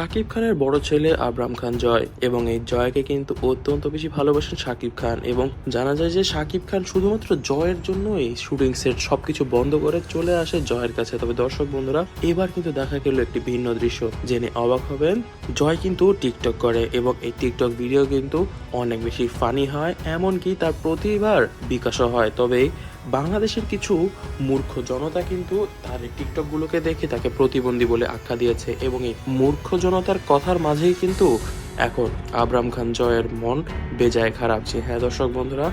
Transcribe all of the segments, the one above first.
শাকিব খানের বড় ছেলে আবরাম খান জয় এবং এই জয়কে কিন্তু অত্যন্ত বেশি ভালোবাসেন শাকিব খান এবং জানা যায় যে শাকিব খান শুধুমাত্র জয়ের জন্য এই শুটিং সেট সবকিছু বন্ধ করে চলে আসে জয়ের কাছে। তবে দর্শক বন্ধুরা, এবার কিন্তু দেখা গেল একটি ভিন্ন দৃশ্য। জেনে অবাক হবেন, জয় কিন্তু টিকটক করে এবং এই টিকটক ভিডিও কিন্তু অনেক বেশি ফানি হয়, এমনকি তার প্রতিবার বিকাশও হয়। তবে বাংলাদেশের কিছু মূর্খ জনতা কিন্তু তার টিকটকগুলোকে টিকটক দেখে তাকে প্রতিবন্ধী বলে আখ্যা দিয়েছে এবং এই মূর্খ জনতার কথার মাঝেই কিন্তু এখন আবরাম খান জয়ের মন বেজায় খারাপ। যে হ্যাঁ দর্শক বন্ধুরা,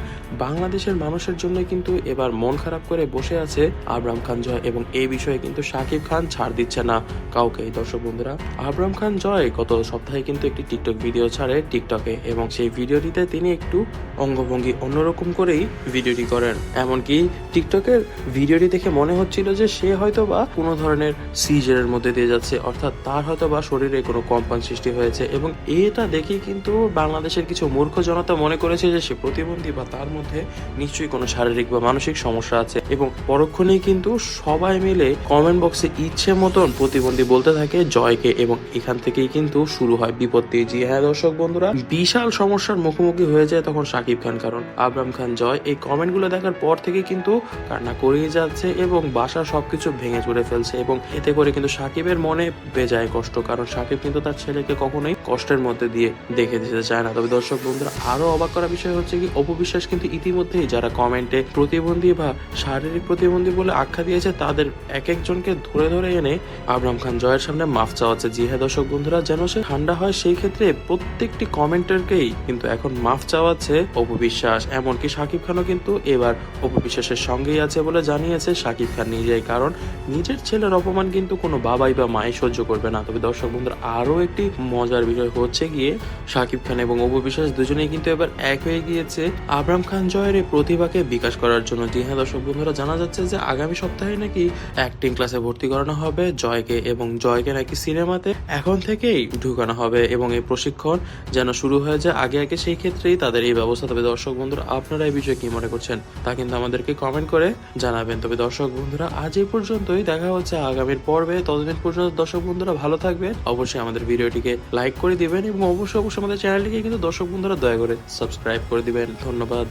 বাংলাদেশের মানুষের জন্য কিন্তু এবার মন খারাপ করে বসে আছে আবরাম খান জয় এবং এই বিষয়ে কিন্তু শাকিব খান ছাড় দিচ্ছে না কাউকে। দর্শক বন্ধুরা, আবরাম খান জয় গত সপ্তাহে কিন্তু একটি টিকটক ভিডিও ছাড়ে টিকটকে এবং সেই ভিডিওটিতে তিনি একটু অঙ্গভঙ্গি অন্যরকম করেই ভিডিওটি করেন। এমনকি টিকটকের ভিডিওটি দেখে মনে হচ্ছিল যে সে হয়তো বা কোনো ধরনের সিজারের মধ্যে দিয়ে যাচ্ছে, অর্থাৎ তার হয়তো বা শরীরে কোনো কম্পান সৃষ্টি হয়েছে এবং এটা দেখেই কিন্তু বাংলাদেশের কিছু মূর্খ জনতা মনে করেছে যে সে প্রতিবন্ধী বা তার মধ্যে নিশ্চয়ই কোনো শারীরিক বা মানসিক সমস্যা আছে। এবং পরক্ষণেই কিন্তু সবাই মিলে কমেন্ট বক্সে ইচ্ছে মতন প্রতিবন্ধী বলতে থাকে জয়কে এবং এখান থেকেই কিন্তু শুরু হয় বিপত্তি। জি হ্যাঁ দর্শক বন্ধুরা, বিশাল সমস্যার মুখোমুখি হয়ে যায় তখন সাকিব খান, কারণ আবরাম খান, জয় এই কমেন্টগুলো দেখার পর থেকে কিন্তু কান্না করেই যাচ্ছে এবং বাসার সবকিছু ভেঙে চুরে ফেলছে এবং এতে করে কিন্তু সাকিবের মনে বেজায় কষ্ট, কারণ সাকিব কিন্তু তার ছেলেকে কখনোই কষ্টের মধ্যে দিয়ে দেখে দিতে চায় না। তবে দর্শক বন্ধুরা, আরও অবাক করা বিষয় হচ্ছে কি অপবিশ্বাস কিন্তু ইতিমধ্যেই যারা কমেন্টে প্রতিবন্ধী বা শারীরিক প্রতিবন্ধী বলে আখ্যা দিয়েছে, তাদের এক একজনকে ধরে ধরে এনে আবরাম খান জয়ের সামনে মাফ চাওয়াচ্ছে। জি হ্যাঁ দর্শক বন্ধুরা, যেন সে ঠান্ডা হয়, সেই ক্ষেত্রে প্রত্যেকটি কমেন্টারকেই কিন্তু এখন মাফ চাওয়াচ্ছে অপবিশ্বাস এমনকি শাকিব খানও কিন্তু এবার অপবিশ্বাসের সঙ্গেই আছে বলে জানিয়েছে শাকিব খান নিজেই, কারণ নিজের ছেলের অপমান কিন্তু কোনো বাবাই বা মাই সহ্য করবে না। তবে দর্শক বন্ধুরা, আরও একটি মজার বিষয় হচ্ছে গিয়ে শাকিব খান এবং অপবিশ্বাস দুজনেই কিন্তু এবার এক হয়ে গিয়েছে আবরাম খান জয়ের এই প্রতিভাকে বিকাশ করার জন্য। জি হ্যাঁ দর্শক বন্ধুরা, জানা যাচ্ছে যে আগামী সপ্তাহে নাকি অ্যাক্টিং ক্লাসে ভর্তি করানো হবে জয়কে এবং জয়কে নাকি সিনেমাতে এখন থেকেই ঢুকানো হবে এবং এই প্রশিক্ষণ যেন শুরু হয়ে যায় আগে আগে, সেই ক্ষেত্রেই তাদের এই ব্যবস্থা। তবে দর্শক বন্ধুরা, আপনারা এই বিষয়ে কি মনে করছেন তা কিন্তু আমাদেরকে কমেন্ট করে জানাবেন। তবে দর্শক বন্ধুরা, আজ এই পর্যন্তই। দেখা হচ্ছে আগামীর পর্বে। ততদিন পর্যন্ত দর্শক বন্ধুরা ভালো থাকবেন। অবশ্যই আমাদের ভিডিওটিকে লাইক করে দিবেন এবং অবশ্যই অবশ্যই আমাদের চ্যানেলটিকে কিন্তু দর্শক বন্ধুরা দয়া করে সাবস্ক্রাইব করে দিবেন। ধন্যবাদ।